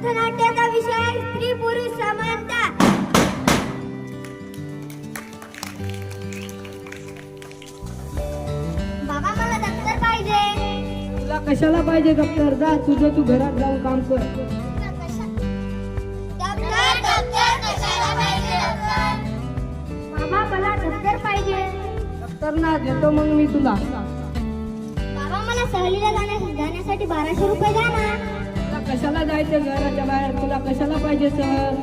पथनाट्याचा विषय आहे स्त्री पुरुष समानता. बाबा मला दप्तर पाहिजे. तुला कशाला पाहिजे दप्तर? जा तुझं तू घरात जाऊन काम कर. बाबा मला दप्तर पाहिजे. दप्तर ना देतो मग मी तुला. बाबा मला सहलीला जाण्या जाण्यासाठी बाराशे रुपये द्या ना. कशाला जायचं घराच्या बाहेर? तुला कशाला पाहिजे सर?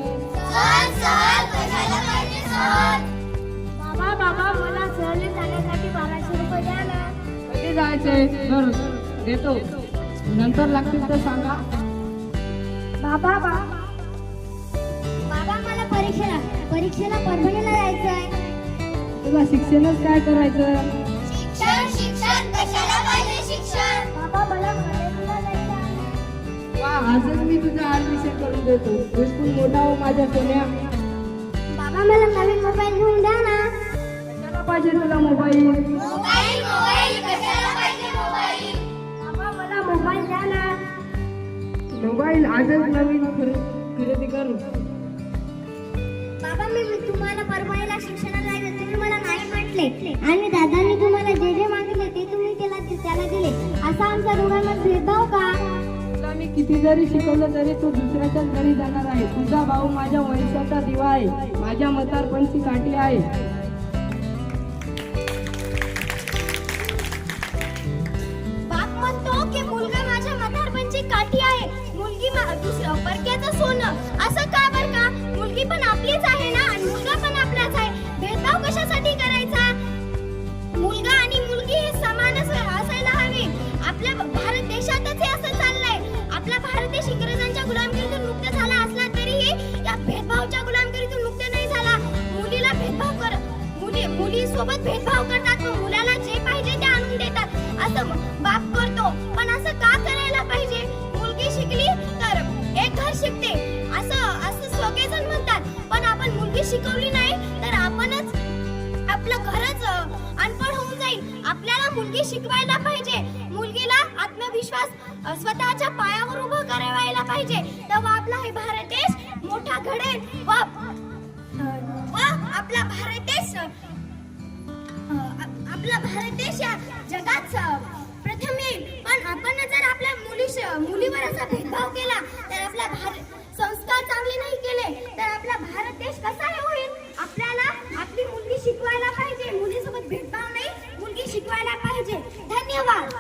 बाबा बाबा मला सहलीला जाण्यासाठी बाराशे रुपये द्या ना. कधी जायचंय देतो. नंतर लागतील तर सांगा. बाबा बाबा बाबा मला परीक्षेला परीक्षेला परभणीला जायचं आहे तुला शिक्षणच काय करायचं? आजच मी तुझं ऍडमिशन करून देतो. बिलकुल मोठा हो माझ्या सोन्या. बाबा मला नवीन मोबाईल घेऊन द्या ना. कशाला पाहिजे तुला मोबाईल मोबाईल मोबाईल कशाला पाहिजे मोबाईल बाबा मला मोबाईल द्या ना. मोबाईल आजच नवीन खरे- खरेदी करू. बाबा मी तुम्हाला परभणीला शिक्षणाला जायचं तुम्ही मला नाही म्हटले. आणि दादांनी तुम्हाला जे जे मागितले ते तुम्ही त्याला त्याला दिले. असा आमचा दोघांमध्ये भेदभाव का? किती जरी शिकवलं तरी तो दुसऱ्याच्याच घरी जाणार आहे. तुझा भाऊ माझ्या वंशाचा दिवा आहे. माझ्या मतारपणची काठी आहे. काठी मुली सोबत भेदभाव करतात. व मुलाला जे पाहिजे ते आणून देतात. असं बाप करतो. पण असं का करायला पाहिजे? मुलगी शिकली तर एक घर शिकते. असं असं सगळेजण म्हणतात. पण आपण मुलगी शिकवली नाही तर आपणच आपलं घरच अनपण अनपढ होऊन जाईल. आपल्याला मुलगी शिकवायला पाहिजे. मुलगीला आत्मविश्वास स्वतःच्या पायावर उभं करायला पाहिजे. तेव्हा आपला हे भारत देश मोठा घडेल. व आपला भारत देश आपला भारत देश या जगात प्रथम येईल. पण आपण जर आपल्या मुलीश मुलीवर असा भेदभाव केला तर आपला भारत संस्कार चांगले नाही केले तर आपला भारत देश कसा होईल? आपल्याला आपली मुलगी शिकवायला पाहिजे. मुलीसोबत भेदभाव नाही मुलगी शिकवायला पाहिजे. धन्यवाद.